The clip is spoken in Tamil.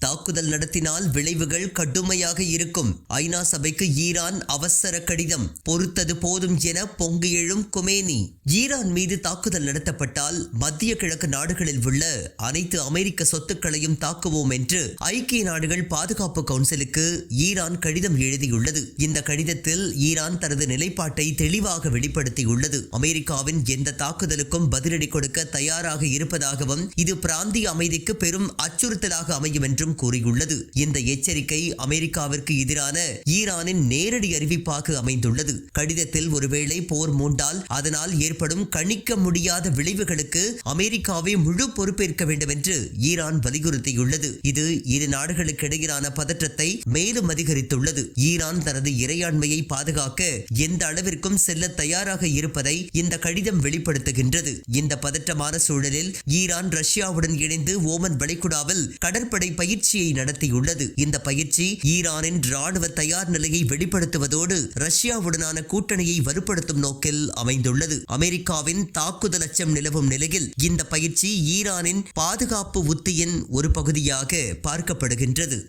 தாக்குதல் நடத்தினால் விளைவுகள் கடுமையாக இருக்கும். ஐநா சபைக்கு ஈரான் அவசர கடிதம். பொறுத்தது போதும் என பொங்கு எழும் குமேனி. ஈரான் மீது தாக்குதல் நடத்தப்பட்டால் மத்திய கிழக்கு நாடுகளில் உள்ள அனைத்து அமெரிக்க சொத்துக்களையும் தாக்குவோம் என்று ஐக்கிய நாடுகள் பாதுகாப்பு கவுன்சிலுக்கு ஈரான் கடிதம் எழுதியுள்ளது. இந்த கடிதத்தில் ஈரான் தனது நிலைப்பாட்டை தெளிவாக வெளிப்படுத்தியுள்ளது. அமெரிக்காவின் எந்த தாக்குதலுக்கும் பதிலடி கொடுக்க தயாராக இருப்பதாகவும் இது பிராந்திய அமைதிக்கு பெரும் அச்சுறுத்தலாக அமையும் என்றும் கூறியுள்ளது. இந்த எச்சரிக்கை அமெரிக்காவிற்கு எதிரான ஈரானின் நேரடி அறிவிப்பாக அமைந்துள்ளது. கடிதத்தில் ஒருவேளை போர் மூண்டால் அதனால் ஏற்படும் கணிக்க முடியாத விளைவுகளுக்கு அமெரிக்காவே முழு பொறுப்பேற்க வேண்டும் என்று ஈரான் வலியுறுத்தியுள்ளது. இது இரு நாடுகளுக்கு இடையிலான பதற்றத்தை மேலும் அதிகரித்துள்ளது. ஈரான் தனது இறையாண்மையை பாதுகாக்க எந்த அளவிற்கும் செல்ல தயாராக இருப்பதை இந்த கடிதம் வெளிப்படுத்துகின்றது. இந்த பதற்றமான சூழலில் ஈரான் ரஷ்யாவுடன் இணைந்து ஓமன் வளைகுடாவில் கடற்படை பயிற்சி பயிற்சியை நடத்தியுள்ளது. இந்த பயிற்சி ஈரானின் ராணுவ தயார் நிலையை வெளிப்படுத்துவதோடு ரஷ்யாவுடனான கூட்டணியை வலுப்படுத்தும் நோக்கில் அமைந்துள்ளது. அமெரிக்காவின் தாக்குதல் அச்சம் நிலவும் நிலையில் இந்த பயிற்சி ஈரானின் பாதுகாப்பு உத்தியின் ஒரு பகுதியாக பார்க்கப்படுகின்றது.